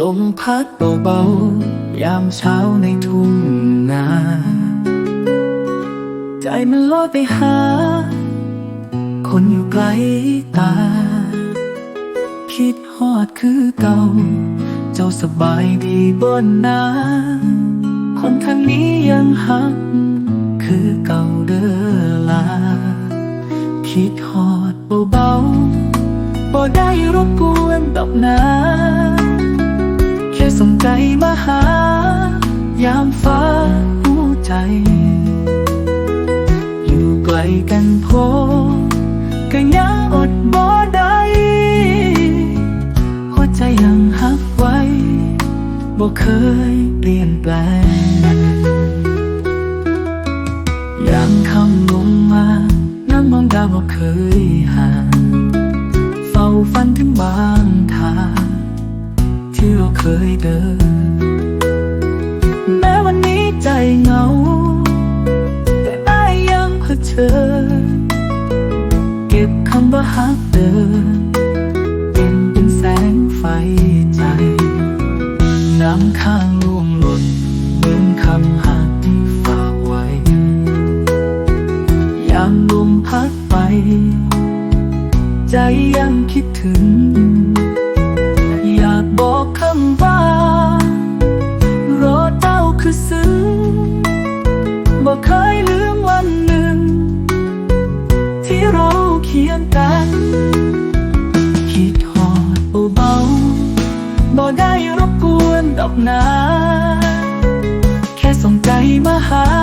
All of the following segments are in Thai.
ลมพัดเบาๆยามเช้าในทุ่งนา ใจมันลอยไปหา คนอยู่ไกลตา คิดฮอดคือเก่า เจ้าสบายดีบนนาคนทางนี้ยังหัก คือเก่าเด้อลา คิดฮอดเบาๆบ่ได้รบกวนดอกนา ส่งใจมาหา ยามฟ้าหัวใจ อยู่ไกลกันโพก็ยังอดบ่ได้หัวใจยังหักไว้ บ่เคยเปลี่ยนแปลงยามคำลงมานั่งมองดาวบ่เคยห่างเฝ้าฝันถึงบางทางที่เรา ยเดิน แม้วันนี้ใจเหงา แต่ได้ยังเผชิญเก็บคำว่าฮักเดิน เป็นเป็นแสงไฟใจ น้ำข้างล่วงหล่นเหมือนคำหักที่ฝากไว้ ยามลมพัดไป ใจยังคิดถึง เคียงกันคิดหอดเบาๆบ่ได้รบกวนดอกนา แค่ส่งใจมาหา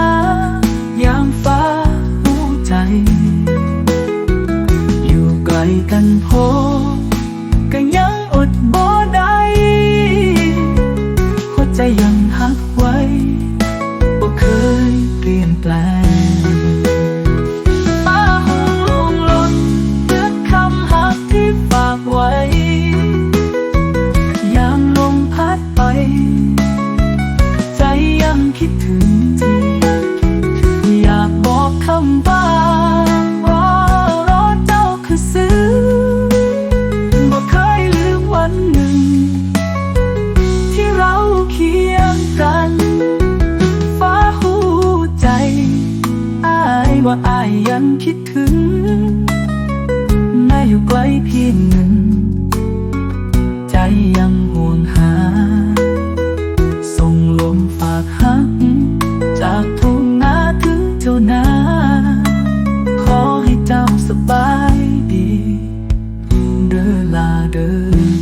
ังคิดถึงแม่อยู่ใกล้เพียงหนึ่ง ใจยังห่วงหา ส่งลมฝากหัก จากทุ่งนาถึงเจ้านา ขอให้เจ้าสบายดี เดินลาเดิน